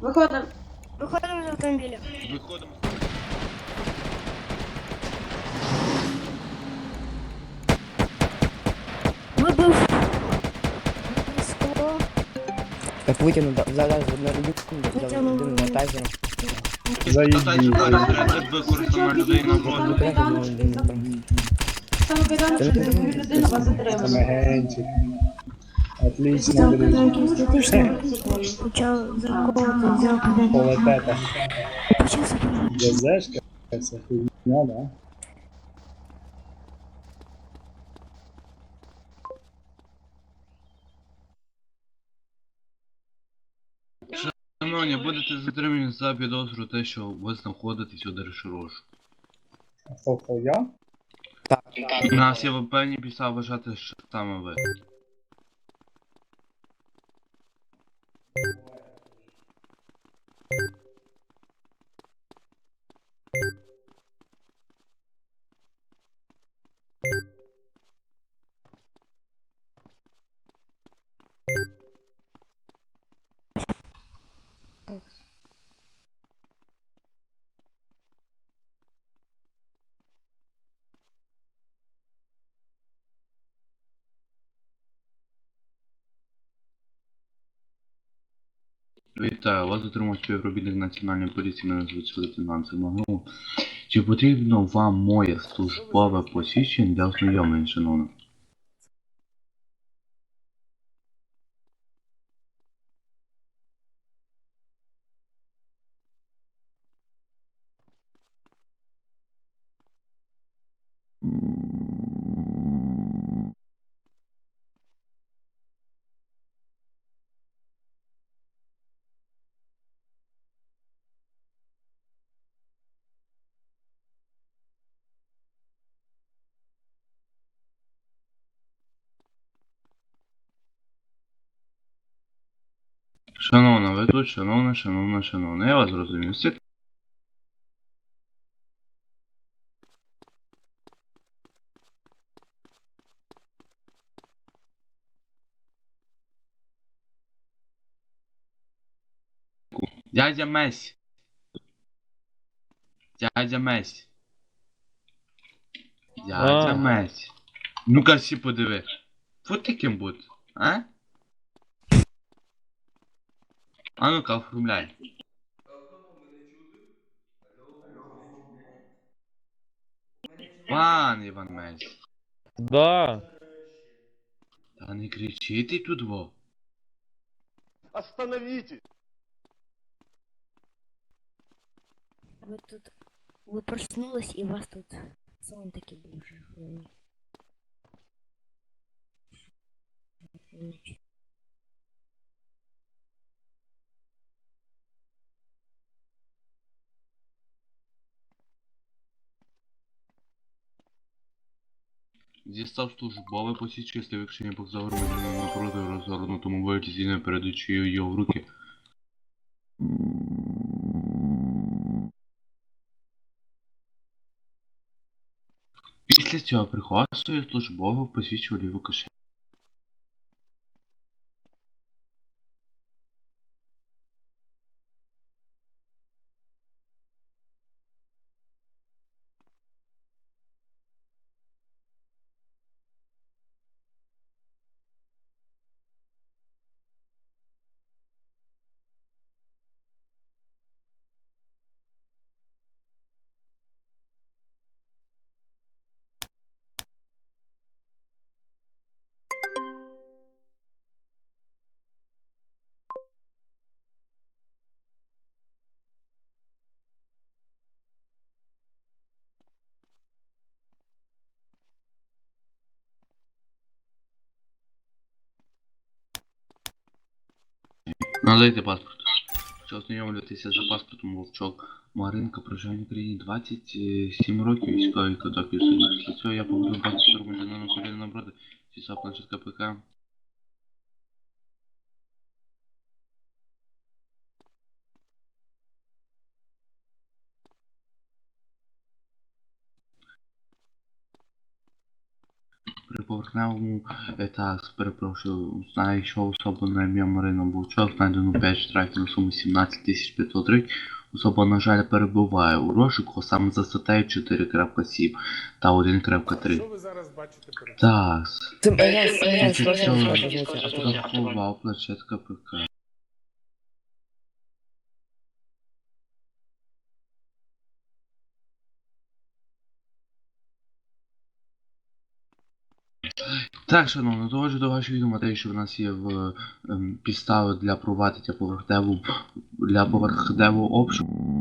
Виходимо. Виходимо з автомобіля. Виходимо. Вибив скло. Так витягну да- зараз на рюкзаку, взяв Витягнув. людину на тайзер. Заїдіть. використано людей на воду. Саме кайданочки, це людина вас затримала. Легенькі. Отлично, друзі. Почав зараховувати, взяв. Полетета. Почав. Це хуйня, да? Шановні, будете затримані за підозру те, що ви знаходитесь у Дерширошу. А хто хто я? У нас є певні підстави вважати, що саме ви. Вітаю, вас затримав співробітник Національної поліції, мене звуть лейтенант Симагнов. Чи потрібно вам моє службове посвідчення для ознайомлення, шановна? Шановна, ви тут, шановна, шановна, шановна. Я вас зрозумів. Все Дядя Месі. Дядя Месі. Дядя А. Месі. Ну-ка всі подиви. Вот таким бути, а? А ну-ка, оформляй. Пан Іван Месі. Да. Та не кричите тут во. Остановите! Ви тут... Ви проснулись і у вас тут сон такий був жахливий. Дістав службове посвідчення з вивчення показав громадянина напроти розгорнутому витязі, не передачі його в руки. Після цього приховав своє службове посвідчення ліву кишеню. Надайте паспорт. Ознайомлюватися за паспортом мовчок. Маринка проживає в Україні 27 років, військовий кодок. Після цього я повернув паспорт громадянину України набрати. Сісав планшет. поверхневому, так, перепрошую, знайшов особу на ім'я Марина Болчок, знайдено 5 штрафів на суму 17 503. Особа, на жаль, перебуває у розшуку саме за статтею 4.7 та 1.3. Що ви зараз бачите перед Так. Це я, я, я, я, я, я, я, я, я, я, я, я, я, Так, шановно, доводжу до вашої відома те, що в нас є в, ем, підстави для провадити поверхневу для поверхневого обшуку.